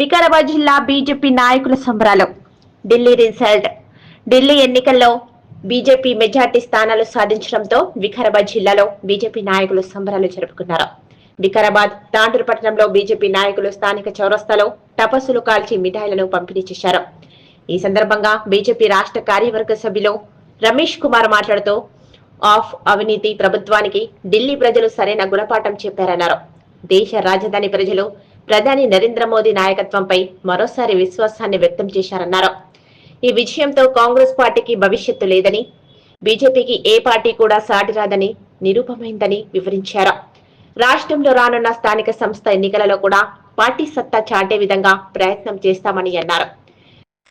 వికారాబాద్ జిల్లా బీజేపీ నాయకుల సంబరాలు. ఢిల్లీ రిజల్ట్. ఢిల్లీ ఎన్నికల్లో బీజేపీ మెజార్టీ స్థానాలు సాధించడంతో వికారాబాద్ జిల్లాలో బీజేపీ నాయకులు సంబరాలు జరుపుకున్నారు. వికారాబాద్ తాండూరు పట్టణంలో బీజేపీ నాయకులు స్థానిక చౌరస్తాలో టపస్సులు కాల్చి మిఠాయిలను పంపిణీ చేశారు. ఈ సందర్భంగా బీజేపీ రాష్ట్ర కార్యవర్గ సభ్యులు రమేష్ కుమార్ మాట్లాడుతూ ఆఫ్ అవినీతి ప్రభుత్వానికి ఢిల్లీ ప్రజలు సరైన గుణపాఠం చెప్పారన్నారు. దేశ రాజధాని ప్రజలు ప్రధాని నరేంద్ర మోదీ నాయకత్వంపై మరోసారి విశ్వాసాన్ని వ్యక్తం చేశారన్నారు. ఈ విజయంతో కాంగ్రెస్ పార్టీకి భవిష్యత్తు లేదని బీజేపీకి ఏ పార్టీ కూడా సాటి రాదని నిరూపమైందని వివరించారు. రాష్ట్రంలో రానున్న స్థానిక సంస్థ ఎన్నికలలో కూడా పార్టీ సత్తా చాటే విధంగా ప్రయత్నం చేస్తామని అన్నారు.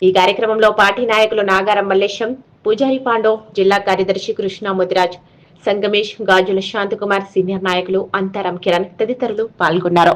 ఈ కార్యక్రమంలో పార్టీ నాయకులు నాగారం మల్లేశం పూజారి పాండో జిల్లా కార్యదర్శి కృష్ణ ముదిరాజ్ సంగమేష్ గాజుల శాంతకుమార్ సీనియర్ నాయకులు అంతరం కిరణ్ తదితరులు పాల్గొన్నారు.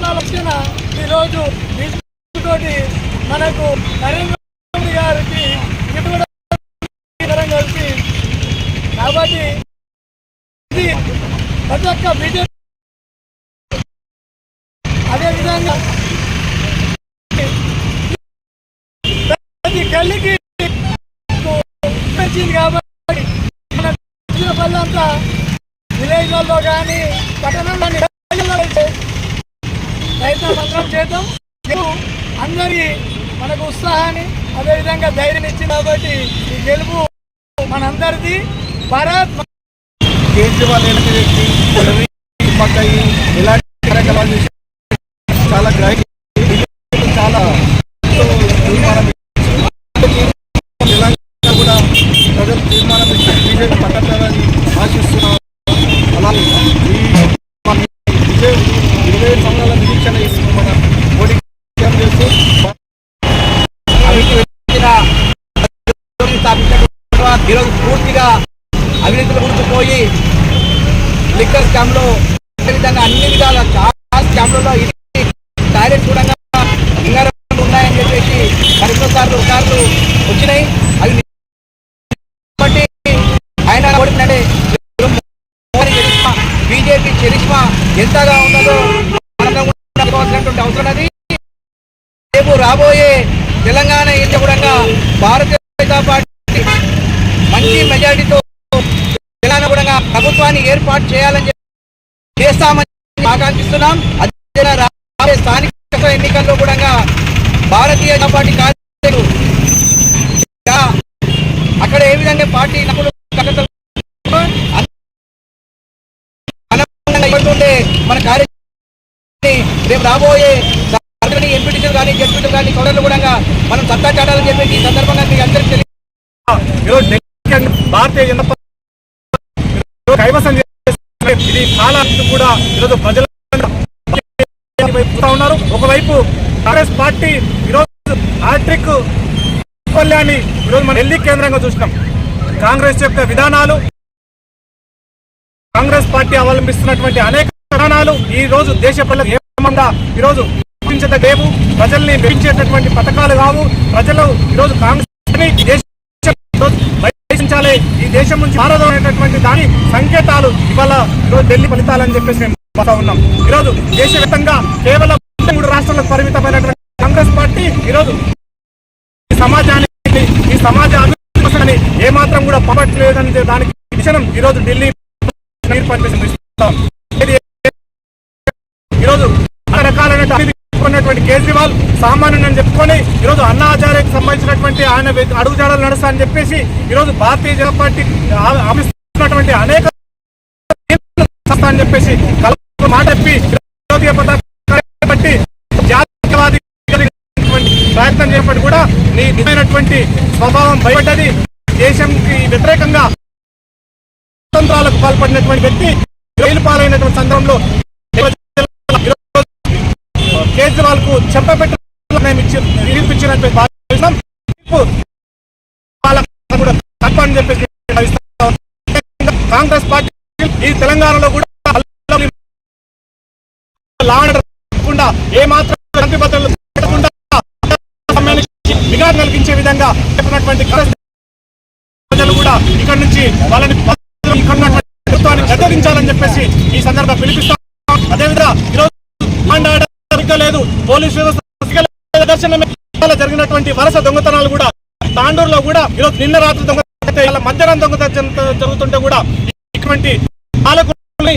ఏడు వచ్చిన ఈరోజు తోటి మనకు నరేంద్ర మోదీ గారికి కలిసి కాబట్టి ఇది ప్రతి ఒక్క బీజేపీ అదేవిధంగా ప్రతి గల్లికి వచ్చింది కాబట్టి మన వచ్చిన పనులంతా విలేజ్లలో కానీ పట్టణంలో ప్రయత్నం అందరం చేద్దాం. అందరి మనకు ఉత్సాహాన్ని అదేవిధంగా ధైర్యం ఇచ్చింది కాబట్టి ఈ గెలుపు మనందరిది. భారత్ కేజ్రీవాల్ ఎన్నిక వ్యక్తి రవి ఇలాంటి కార్యక్రమాలు చేసి చాలా గ్రహి చాలా తీర్మానం ఇచ్చి, తెలంగాణ కూడా ప్రజలు తీర్మానం ఇచ్చి బీజేపీ పట్టణాలని ఆశిస్తున్నారు అలాగే ఈ మన విజయ్ ఇరవై ఐదు సంవత్సరాల నిరీక్షణ ఇస్తూ మన మోడీ ఏం చేస్తూ అవినీతి వ్యక్తిన స్థాపించినటువంటి తర్వాత ఈరోజు పూర్తిగా అవినీతుల గురించి పోయి లిక్కర్ స్కామ్లో విధంగా అన్ని విధాల చాలా స్కామ్లలో ఇది టాయిలెట్ కూడా బంగారం ఉన్నాయని చెప్పేసి మరికొన్ని సార్లు సార్లు వచ్చినాయి. అవి కాబట్టి ఆయన ఓడిపోయినట్టే బీజేపీ చరిష్మా ఎంతగా ఉన్నదో అవసరమైనటువంటి అవసరం అది రేపు రాబోయే తెలంగాణ ఇంత కూడా భారతీయ జనతా పార్టీ మెజారిటీతో తెలంగాణ కూడా ప్రభుత్వాన్ని ఏర్పాటు చేయాలని చేస్తామని ఆకాంక్షిస్తున్నాం అదే రాబోయే స్థానిక ఎన్నికల్లో కూడా భారతీయ జనతా పార్టీ కార్యకర్తలు అక్కడ ఏ విధంగా పార్టీ నకులు మన కార్యక్రమాన్ని రేపు రాబోయే ఎంపీటీసీలు కానీ జడ్పీటీలు కానీ సోదరులు కూడా మనం సత్తా చాటాలని చెప్పేసి ఈ సందర్భంగా మీకు అందరికీ తెలియదు ఈరోజు భారతీయ జనతా కైవసం చేస్తున్న ఇది చాలా కూడా ఈరోజు ప్రజల ఉన్నారు. ఒకవైపు కాంగ్రెస్ పార్టీ ఈరోజు ఆట్రిక్ వైఫల్యాన్ని ఈరోజు మనం ఢిల్లీ కేంద్రంగా చూసినాం. కాంగ్రెస్ యొక్క విధానాలు కాంగ్రెస్ పార్టీ అవలంబిస్తున్నటువంటి అనేక విధానాలు ఈ రోజు దేశ ప్రజలకు ఏమన్నా ఈరోజు లేవు. ప్రజల్ని మెప్పించేటటువంటి పథకాలు కావు ప్రజలు ఈరోజు కాంగ్రెస్ దేశ దేశం నుంచి మారదనేటటువంటి దాని సంకేతాలు ఇవాళ ఢిల్లీ ఢిల్లీ ఫలితాలని చెప్పేసి మేము ఉన్నాం. ఈరోజు దేశవ్యాప్తంగా కేవలం మూడు రాష్ట్రాలకు పరిమితమైనటువంటి కాంగ్రెస్ పార్టీ ఈరోజు ఈ సమాజానికి ఈ సమాజ అభివృద్ధి కోసమని ఏమాత్రం కూడా పడట్లేదని దానికి విషయం ఈరోజు ఢిల్లీ ఏర్పాటు చేసి ఇస్తాం. ఇది ఈరోజు అన్ని రకాలైన అభివృద్ధి ఉన్నటువంటి కేజ్రీవాల్ సామాన్యుని అని చెప్పుకొని ఈరోజు అన్నా సంబంధించినటువంటి ఆయన అడుగుజాడలు నడుస్తా అని చెప్పేసి ఈరోజు భారతీయ జనతా పార్టీ అనేక అని చెప్పేసి మాట చెప్పి ప్రయత్నం చేపట్టి కూడా నీ నిజమైనటువంటి స్వభావం భయపడ్డది. దేశంకి వ్యతిరేకంగా స్వతంత్రాలకు పాల్పడినటువంటి వ్యక్తి జైలు పాలైనటువంటి సందర్భంలో కేజ్రీవాల్కు చెప్పబెట్టి వాళ్ళకు కూడా కాంగ్రెస్ పార్టీ ఈ తెలంగాణలో కూడా లావణ కాకుండా ఏ మాత్రం శాంతి విఘాతం కలిగించే విధంగా చెప్పినటువంటి ప్రజలు కూడా ఇక్కడ నుంచి వాళ్ళని ఇక్కడ ప్రభుత్వాన్ని గద్దరించాలని చెప్పేసి ఈ సందర్భంగా పిలిపిస్తాం. అదేవిధంగా ఈరోజు లాండ్ లేదు. పోలీస్ వ్యవస్థ సరిగ్గా జరిగినటువంటి వరుస దొంగతనాలు కూడా తాండూరులో కూడా ఈరోజు నిన్న రాత్రి దొంగతనం మధ్యాహ్నం దొంగతనం జరుగుతుంటే కూడా ఇటువంటి పాలకుల్ని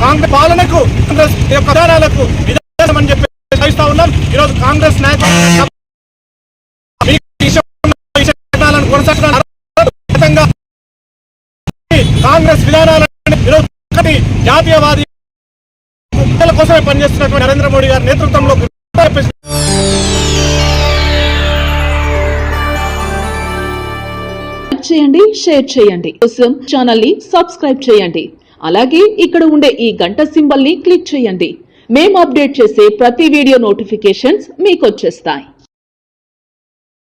కాంగ్రెస్ పాలనకు కాంగ్రెస్ ప్రధానాలకు విధానాలకు విధానం అని చెప్పి భావిస్తా ఉన్నాం. ఈరోజు కాంగ్రెస్ నాయకులు మీకు కాంగ్రెస్ విధానాలను ఈరోజు జాతీయవాది కోసమే పనిచేస్తున్నటువంటి నరేంద్ర మోడీ గారి నేతృత్వంలో చేయండి షేర్ చేయండి. కోసం ఛానల్ని సబ్స్క్రైబ్ చేయండి. అలాగే ఇక్కడ ఉండే ఈ గంట సింబల్ని క్లిక్ చేయండి. మేము అప్డేట్ చేసే ప్రతి వీడియో నోటిఫికేషన్స్ మీకు వచ్చేస్తాయి.